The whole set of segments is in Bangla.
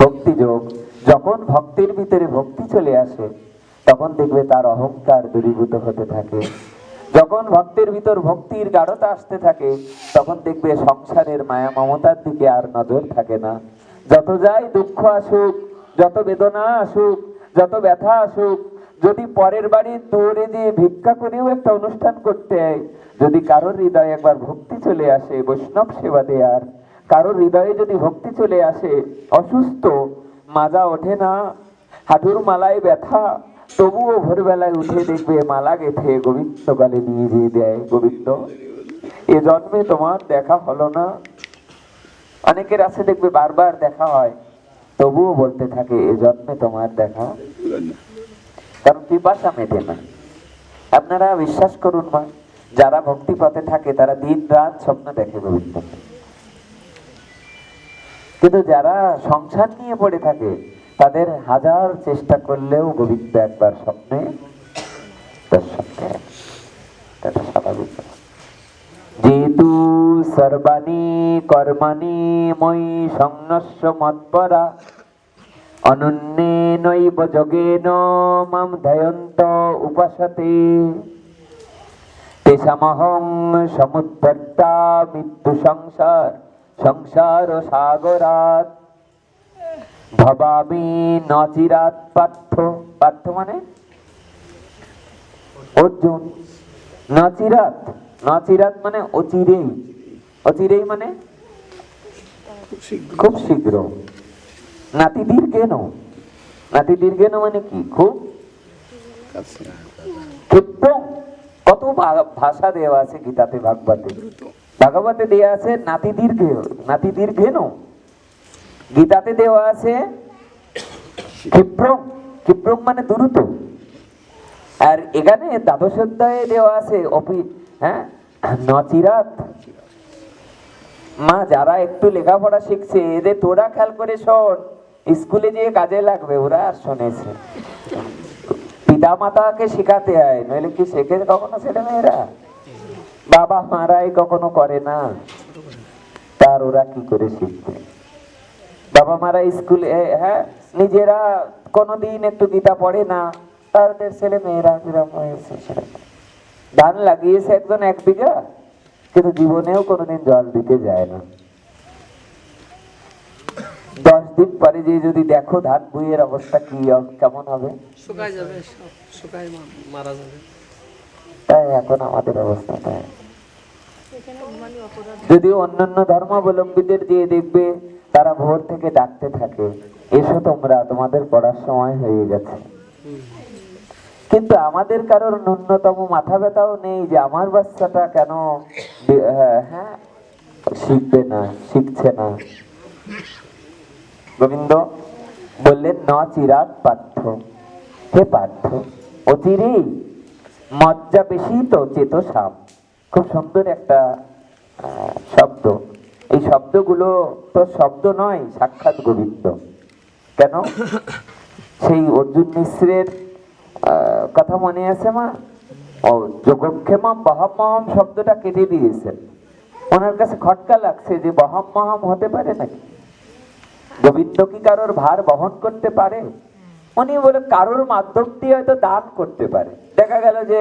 ভক্তি যোগ যখন ভক্তির ভিতরে ভক্তি চলে আসে, তখন দেখবে তার অহংকার দূরীভূত হতে থাকে। যখন ভক্তের ভিতর ভক্তির গাঢ়তা আসতে থাকে, তখন দেখবে সংসারের মায়া মমতার দিকে আর নজর থাকে না। যত যাই দুঃখ আসুক, যত বেদনা আসুক, যত ব্যথা আসুক, যদি পরের বাড়ির দৌড়ে দিয়ে ভিক্ষা করেও একটা অনুষ্ঠান করতে যদি কারোর হৃদয়ে একবার ভক্তি চলে আসে, বৈষ্ণব সেবা দেয়ার কারোর হৃদয়ে যদি ভক্তি চলে আসে, অসুস্থ, মাজা ওঠে না, হাঁটুর মালায় ব্যথা, তবুও ভোরবেলায় উঠে দেখবে মালা গেথে গোবিন্দ নিয়ে যেয়ে দেয় গোবিন্দ। এ জন্মে তোমার দেখা হলো না। অনেকের আছে দেখবে বারবার দেখা হয়, তবুও বলতে থাকে, এ জন্মে তোমার দেখা কারণ পিপাসা মেটে না। আপনারা বিশ্বাস করুন মা, যারা ভক্তি পথে থাকে, তারা দিন রাত স্বপ্ন দেখে গোবিন্দ। কিন্তু যারা সংসার নিয়ে পড়ে থাকে, তাদের হাজার চেষ্টা করলেও গোবিন্দ একবার স্বপ্নে। যেহেতু সর্বাণী কর্মাণি মই সংনস্য মৎপরা অনন্যে নৈব যোগেন মাম ধ্যায়ন্ত উপাসতে তেষামহং সমুদ্রতা মৃত্যু সংসার সংসার সাগরাত। ভবামি নচিরাত পার্থ। পার্থ মানে? অর্জুন। নচিরাত। নচিরাত মানে অচিরেই। অচিরেই মানে? খুব শীঘ্র। নাতি দীর্ঘেন নাতি দীর্ঘেন মানে কি? খুব? ক্ষিপ্র কত ভাষা দেওয়া আছে গীতাতে ভাগবতে? ভাগবতে দেওয়া আছে নাতি দীর্ঘে নাতি দীর্ঘেন গীতাতে দেওয়া আছে ক্ষিপ্রম ক্ষিপ্রম মানে দ্রুত। আর এখানে দ্বাদশ অধ্যায়ে দেওয়া আছে, অপি হ্যাঁ নচিরাত। মা, যারা একটু লেখাপড়া শিখছে, এদের তোরা খেয়াল করে শোন, স্কুলে যেয়ে কাজে লাগবে, ওরা আর শোনেছে। পিতা মাতাকে শেখাতে হয় নইলে কি শেখে কখনো ছেলে মেয়েরা বাবা মারাই কখনো করে না। তার ওরা কি করে শিখবে? বাবা মারা স্কুলে হ্যাঁ নিজেরা কোনোদিন একটু গীতা পড়ে না। তাদের ছেলে মেয়েরা কিরম হয়েছে। ধান লাগিয়েছে একজন এক বিঘা, কিন্তু জীবনেও কোনোদিন জল দিতে যায় না। দশ দিন পরে যে যদি দেখো ধান বইয়ের অবস্থা কি, কেমন হবে? শুকায় যাবে শুকায় মারা যাবে। তাই এখন আমাদের অবস্থা তাই। যদি অন্যান্য ধর্মাবলম্বীদের যে দেখবে, তারা ভোর থেকে ডাকতে থাকে, এসো তোমরা, তোমাদের পড়ার সময় হয়ে গেছে। কিন্তু আমাদের কারোর ন্যূনতম মাথা ব্যথাও নেই যে আমার বাচ্চাটা কেন বি- হ্যাঁ শিখবে না, শিখছে না। গোবিন্দ বললেন, ন চিরাত পার্থ। হে পার্থ, অচিরেই মজ্জা বেশি তো চেত সাপ খুব সুন্দর একটা শব্দ। এই শব্দগুলো তো শব্দ নয়, সাক্ষাৎ গোবিন্দ। কেন? সেই অর্জুন মিশ্রের কথা মনে আছে মা? ও যোগক্ষেমম বহমহম শব্দটা কেটে দিয়েছেন ওনার কাছে খটকা লাগছে যে বহম মহম হতে পারে নাকি? গোবিন্দ কি কারোর ভার বহন করতে পারে? উনি বলে, কারোর মাধ্যম দিয়ে হয়তো দান করতে পারে। দেখা গেল যে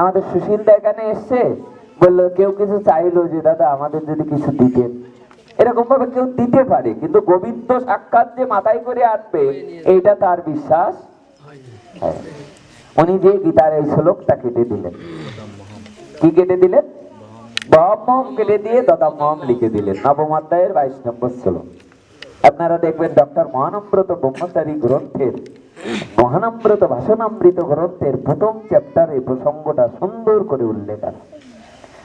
আমাদের সুশীল দা এখানে এসছে, বলল, কেউ কিছু চাইলো যে, দাদা, আমাদের যদি কিছু দিতেন। এরকম ভাবে কেউ দিতে পারে, কিন্তু গোবিন্দ সাক্ষাৎ যে মাথায় করে আনবে এইটা তার বিশ্বাস উনি যে গীতার এই শ্লোকটা কেটে দিলেন। কি কেটে দিলেন? বহম কেটে দিয়ে দদামহম লিখে দিলেন। নবম অধ্যায়ের বাইশ নম্বর শ্লোক। আপনারা দেখবেন ডক্টর মহানম্রত ব্রহ্মচারী গ্রন্থের, মহানম্রত ভাষণামৃত গ্রন্থের প্রথম চ্যাপ্টারে প্রসঙ্গটা সুন্দর করে উল্লেখ আছে।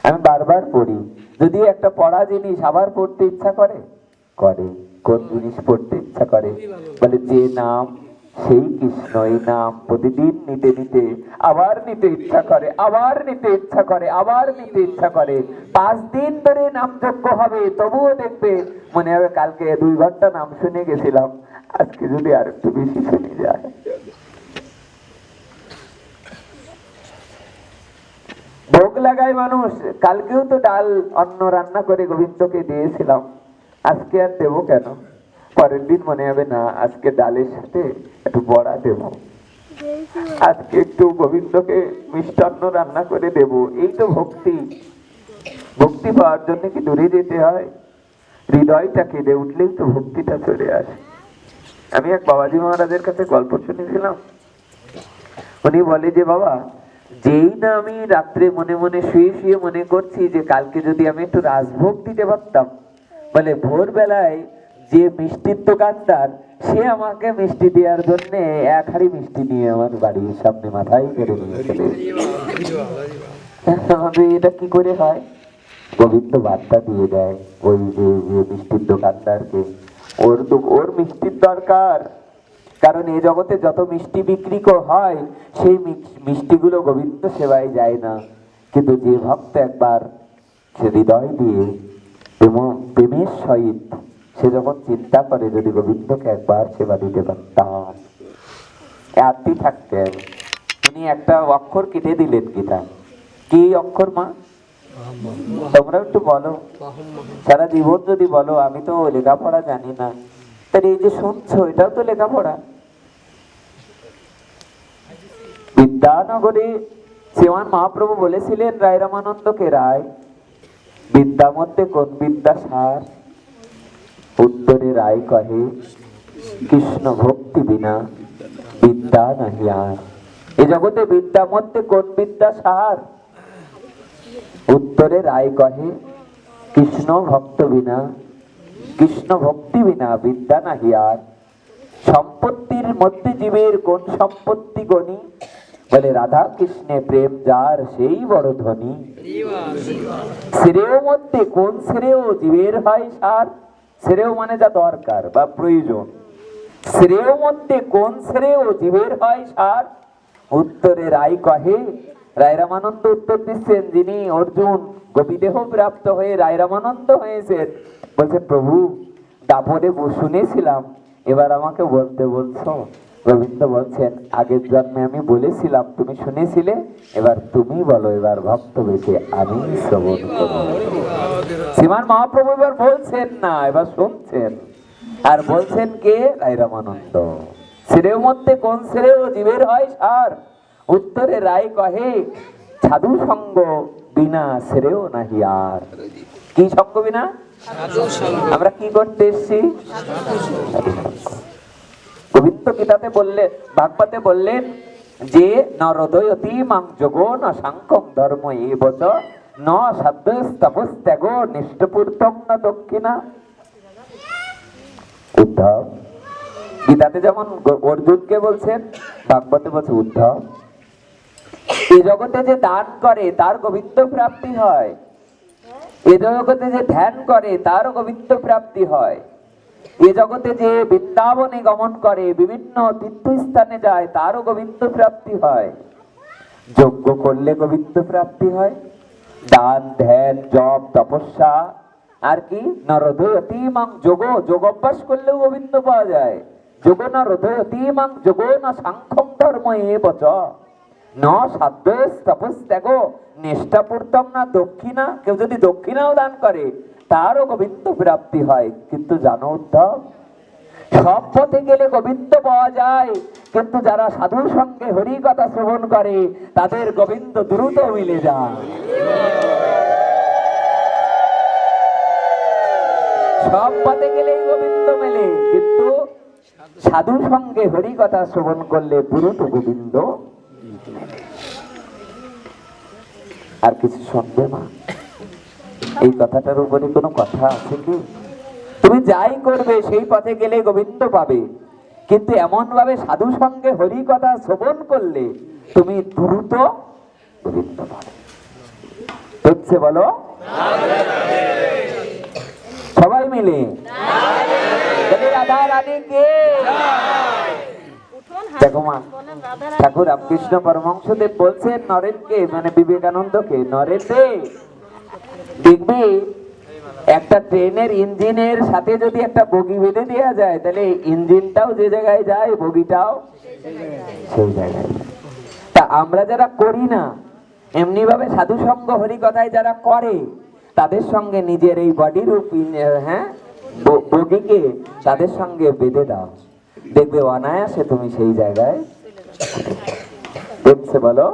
আমি বারবার পড়ি, যদি একটা পড়া জিনিস আবার পড়তে ইচ্ছা করে করে, কোন জিনিস পড়তে ইচ্ছা করে? বলে যে নাম সেই কৃষ্ণ এই নাম প্রতিদিন নিতে নিতে আবার নিতে ইচ্ছা করে, আবার নিতে ইচ্ছা করে, আবার নিতে ইচ্ছা করে। পাঁচ দিন ধরে নাম যজ্ঞ হবে, তবুও দেখবে মনে হবে কালকে দুই ঘণ্টা নাম শুনে গেছিলাম। আজকে যদি আর একটু বেশি শুনে যায়। ভোগ লাগায় মানুষ, কালকেও তো ডাল অন্ন রান্না করে গোবিন্দকে দিয়েছিলাম। আজকে আর দেবো কেন? পরের দিন মনে হবে না, আজকে ডালের সাথে একটু বড়া দেব। আজকে একটু গোবিন্দকে মিষ্টান্ন রান্না করে দেব। এই তো ভক্তি। ভক্তি পাওয়ার জন্য কি দূরে যেতে হয়? হৃদয়টা কেঁদে উঠলেই তো ভক্তিটা চলে আসে। আমি এক বাবাজি মহারাজের কাছে গল্প শুনেছিলাম। উনি বলে যে, বাবা, যেই না আমি রাত্রে মনে মনে শুয়ে শুয়ে মনে করছি যে, কালকে যদি আমি একটু রাজভোগ দিতে পারতাম, বলে ভোরবেলায় যে মিষ্টির দোকানদার সে আমাকে মিষ্টি দেওয়ার জন্য এক হাড়ি মিষ্টি নিয়ে আমার বাড়ির সামনে মাথায় করে নিয়ে চলে আমাদের এটা কি করে হয়? গোবিন্দ বার্তা দিয়ে দেয়, ওই যে মিষ্টির দোকানদারকে, ওর তো ওর মিষ্টির দরকার। কারণ এই জগতে যত মিষ্টি বিক্রি হয়, সেই মিষ্টিগুলো গোবিন্দ সেবায় যায় না। কিন্তু যে ভক্ত একবার সে হৃদয় দিয়ে প্রেম- প্রেমের সহিত সে যখন চিন্তা করে যদি গোবিন্দকে একবার সেবা দিতে পারতাম আত্মি থাকতেন তিনি একটা অক্ষর কেটে দিলেন গীতা। কি অক্ষর মা? তোমরা একটু বলো। সারা জীবন যদি বলো আমি তো লেখাপড়া জানি না। তাহলে এই যে শুনছো এটাও তো লেখাপড়া। বিদ্যানগরে শ্রীমান মহাপ্রভু বলেছিলেন রায় রামানন্দকে রায় বিদ্যা মধ্যে কোন বিদ্যা সার। উত্তরে রায় কহে কৃষ্ণ ভক্তি বিনা বিদ্যা নাহি আর। এ জগতে বিদ্যা মধ্যে কোন বিদ্যা সার? উত্তরে রায় কহে কৃষ্ণ ভক্ত বিনা কৃষ্ণ ভক্তি বিনা বিদ্যা নাহি আর। সম্পত্তির মধ্যে জীবের কোন সম্পত্তি গণি? বলে রাধা কৃষ্ণে প্রেম যার সেই বড় ধনী শ্রেয় মধ্যে কোন শ্রেয় জীবের হয় সার? শ্রেয় মানে যা দরকার বা প্রয়োজন। শ্রেয় মধ্যে কোন শ্রেয় জীবের হয় সার উত্তরে রায় কহে, রায় রামানন্দ উত্তর দিচ্ছেন যিনি অর্জুন। গোপীদেহ প্রাপ্ত হয়ে রায় রামানন্দ হয়েছেন। বলছে, প্রভু, দাপরে শুনেছিলাম। এবার আমাকে বলতে বলছো। গোবিন্দ বলছেন আগের জন্মে আমি বলেছিলাম তুমি শুনেছিলে এবার তুমি বলো এবার ভক্ত বেশি আমি শ্রবণ করব। শ্রীমান মহাপ্রভু এবার বলছেন না এবার শুনছেন। আর বলছেন কে? রায় রামানন্দ। শ্রেয় মধ্যে কোন শ্রেয় জীবের হয় সার? উত্তরে রায় কহে সাধু সঙ্গ বিনা শ্রেয় নাহি আর। কি সঙ্গ বিনা? আমরা কি করতে এসছি? গোবিন্দ গীতাতে বললেন ভাগবতে বললেন যে নরদয়তি মাং যোগ ন সাংখ্যং ধর্ম এ বচ ন সাধ্য তপস ত্যাগ নিষ্ঠপূর্তম না দক্ষিণা। উদ্ধব। গীতাতে যেমন অর্জুনকে বলছেন, ভাগবতে বলছে উদ্ধব। এই জগতে যে দান করে, তার গোবিন্দ প্রাপ্তি হয়। এ জগতে যে ধ্যান করে তার গোবিন্দ প্রাপ্তি হয়। এ জগতে যে বৃন্দাবনে গমন করে, বিভিন্ন তীর্থস্থানে যায় তারও গোবিন্দ প্রাপ্তি হয়। যজ্ঞ করলে গোবিন্দ প্রাপ্তি হয়। দান, ধ্যান, জপ, তপস্যা, আর কি? নরদয়তিমাং যোগ যোগ অভ্যাস করলেও গোবিন্দ পাওয়া যায়। যোগ না হৃদয়তিমাং যোগ না সাংখ্যং ধর্ম এ বচ। ন সাধ্য তপস ত্যাগ নিষ্ঠাপূর্তম না দক্ষিণা। কেউ যদি দক্ষিণাও দান করে তারও গোবিন্দ প্রাপ্তি হয়। কিন্তু জানো উদ্ধব, সব পথে গেলে গোবিন্দ পাওয়া যায়। কিন্তু যারা সাধুর সঙ্গে হরি কথা শ্রবণ করে, তাদের গোবিন্দ দ্রুত মিলে যায়। সব পথে গেলেই গোবিন্দ মেলে, কিন্তু সাধুর সঙ্গে হরি কথা শ্রবণ করলে দ্রুত গোবিন্দ আর কিছু শুনবে মা? এই কথাটার উপরে কোনো কথা আছে কি? তুমি যাই করবে সেই পথে গেলে গোবিন্দ পাবে। কিন্তু এমন ভাবে সাধু সঙ্গে হরি কথা শ্রবণ করলে তুমি দ্রুত গোবিন্দ পাবে। হচ্ছে বলো? সবাই মিলে? রাধা রানী কে? দেখো মা ঠাকুর রামকৃষ্ণ পরমহংসদেব বলছেন নরেনকে মানে বিবেকানন্দকে নরেন দেখবি একটা ট্রেনের ইঞ্জিনের সাথে যদি একটা বগি বেঁধে দেওয়া যায় তাহলে ইঞ্জিনটাও যে জায়গায় যায় বগিটাও সেই জায়গায়। তা আমরা যারা করি না এমনি ভাবে সাধু সঙ্গ হরি কথায় যারা করে তাদের সঙ্গে নিজের এই বডি রূপ হ্যাঁ বগিকে তাদের সঙ্গে বেঁধে দাও। দেখবে অনায়াসে তুমি সেই জায়গায় দেখছে বলো?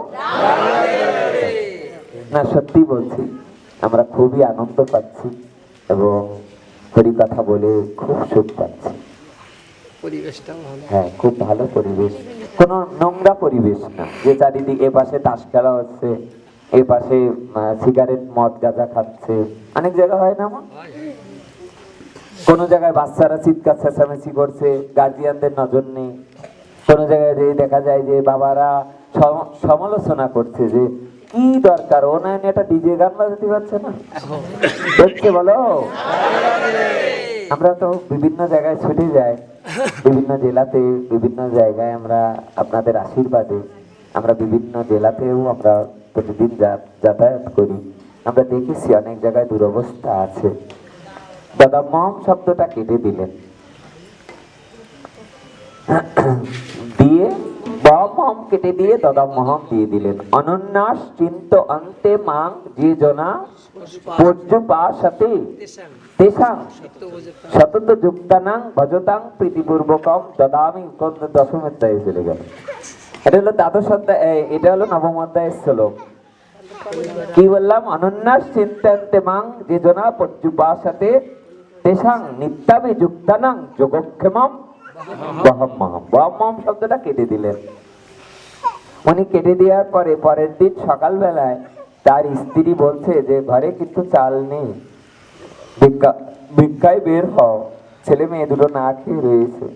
না সত্যি বলছি। আমরা খুবই আনন্দ পাচ্ছি এবং কথা বলে খুব সুখ পাচ্ছি। পরিবেশটাও ভালো। হ্যাঁ খুব ভালো পরিবেশ। কোনো নোংরা পরিবেশ না। যে চারিদিকে এ পাশে তাস খেলা হচ্ছে এ পাশে সিগারেট মদ গাঁজা খাচ্ছে। অনেক জায়গা হয় না? কোনো জায়গায় বাচ্চারা চিৎকার চেঁচামেচি করছে গার্জিয়ানদের নজর নেই। কোনো জায়গায় যে দেখা যায় যে বাবারা সমালোচনা করছে যে কি দরকার? ও না একটা ডিজে গান বাজাতে পারছে না? দেখছে, বলো। আমরা তো বিভিন্ন জায়গায় ছুটে যাই, বিভিন্ন জেলাতে, বিভিন্ন জায়গায় আমরা আপনাদের আশীর্বাদে, আমরা বিভিন্ন জেলাতেও আমরা প্রতিদিন যাতায়াত করি। আমরা দেখেছি অনেক জায়গায় দুরবস্থা আছে। দাদা, মম শব্দটা কেটে দিলেন। কেটে দিয়ে দাদা মহম দিয়ে দিলেন। অনন্যাস চিন্ত অন্তে মাং যে জনা পর্য বোঝাতে সতত যুক্তানাং ভজতাং প্রীতিপূর্বকম দদামি দশম অধ্যায়ে চলে গেল। এটা হলো দ্বাদশ অধ্যায় এটা হলো নবম অধ্যায়ের শ্লোক। কি বললাম? অনন্যাস চিন্তান্তে মাং তেসাং নিত্যাবে যুক্তানাং যোগক্ষেমম শব্দটা কেটে দিলেন। উনি কেটে দেওয়ার পরে পরের দিন সকালবেলায় তার স্ত্রী বলছে যে, ঘরে কিন্তু চাল নেই। ভিক্ষা, ভিক্ষায় বের হও। ছেলে মেয়ে দুটো না খেয়ে রয়েছে।